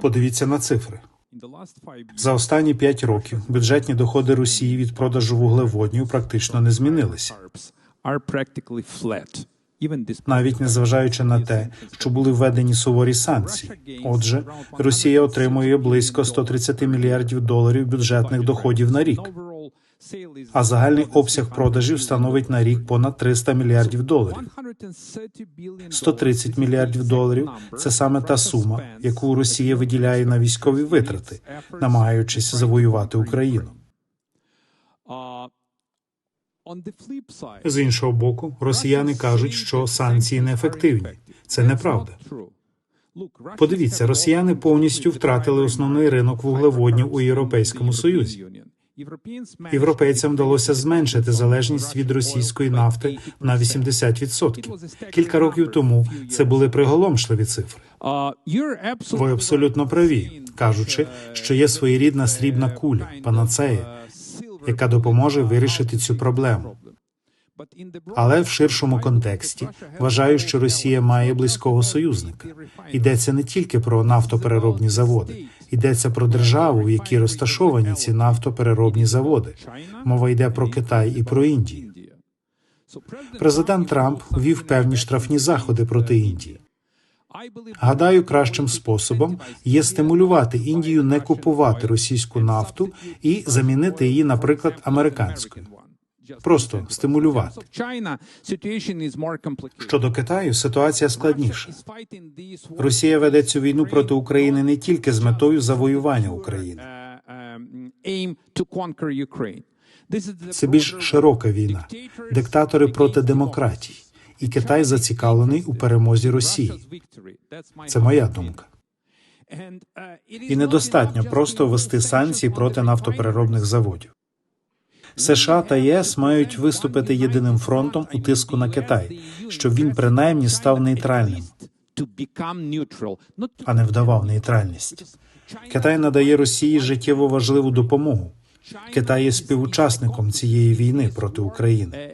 Подивіться на цифри. За останні п'ять років бюджетні доходи Росії від продажу вуглеводнів практично не змінилися, навіть незважаючи на те, що були введені суворі санкції. Отже, Росія отримує близько 130 мільярдів доларів бюджетних доходів на рік, а загальний обсяг продажів становить на рік понад 300 мільярдів доларів. 130 мільярдів доларів це саме та сума, яку Росія виділяє на військові витрати, намагаючись завоювати Україну. З іншого боку, росіяни кажуть, що санкції неефективні. Це неправда. Подивіться, росіяни повністю втратили основний ринок вуглеводнів у Європейському Союзі. Європейцям вдалося зменшити залежність від російської нафти на 80%. Кілька років тому це були приголомшливі цифри. Ви абсолютно праві, кажучи, що є своєрідна срібна куля, панацея, яка допоможе вирішити цю проблему. Але в ширшому контексті вважаю, що Росія має близького союзника. Йдеться не тільки про нафтопереробні заводи, йдеться про державу, в якій розташовані ці нафтопереробні заводи. Мова йде про Китай і про Індію. Президент Трамп ввів певні штрафні заходи проти Індії. Гадаю, кращим способом є стимулювати Індію не купувати російську нафту і замінити її, наприклад, американською. Просто стимулювати. Щодо Китаю, ситуація складніша. Росія веде цю війну проти України не тільки з метою завоювання України. Це більш широка війна. Диктатори проти демократій, і Китай зацікавлений у перемозі Росії. Це моя думка. І недостатньо просто ввести санкції проти нафтопереробних заводів. США та ЄС мають виступити єдиним фронтом у тиску на Китай, щоб він принаймні став нейтральним, а не вдавав нейтральність. Китай надає Росії життєво важливу допомогу. Китай є співучасником цієї війни проти України.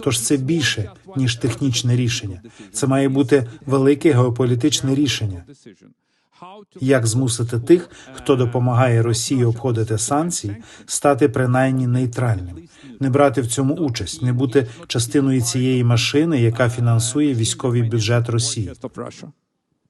Тож це більше ніж технічне рішення. Це має бути велике геополітичне рішення. Як змусити тих, хто допомагає Росії обходити санкції, стати принаймні нейтральним, не брати в цьому участь, не бути частиною цієї машини, яка фінансує військовий бюджет Росії.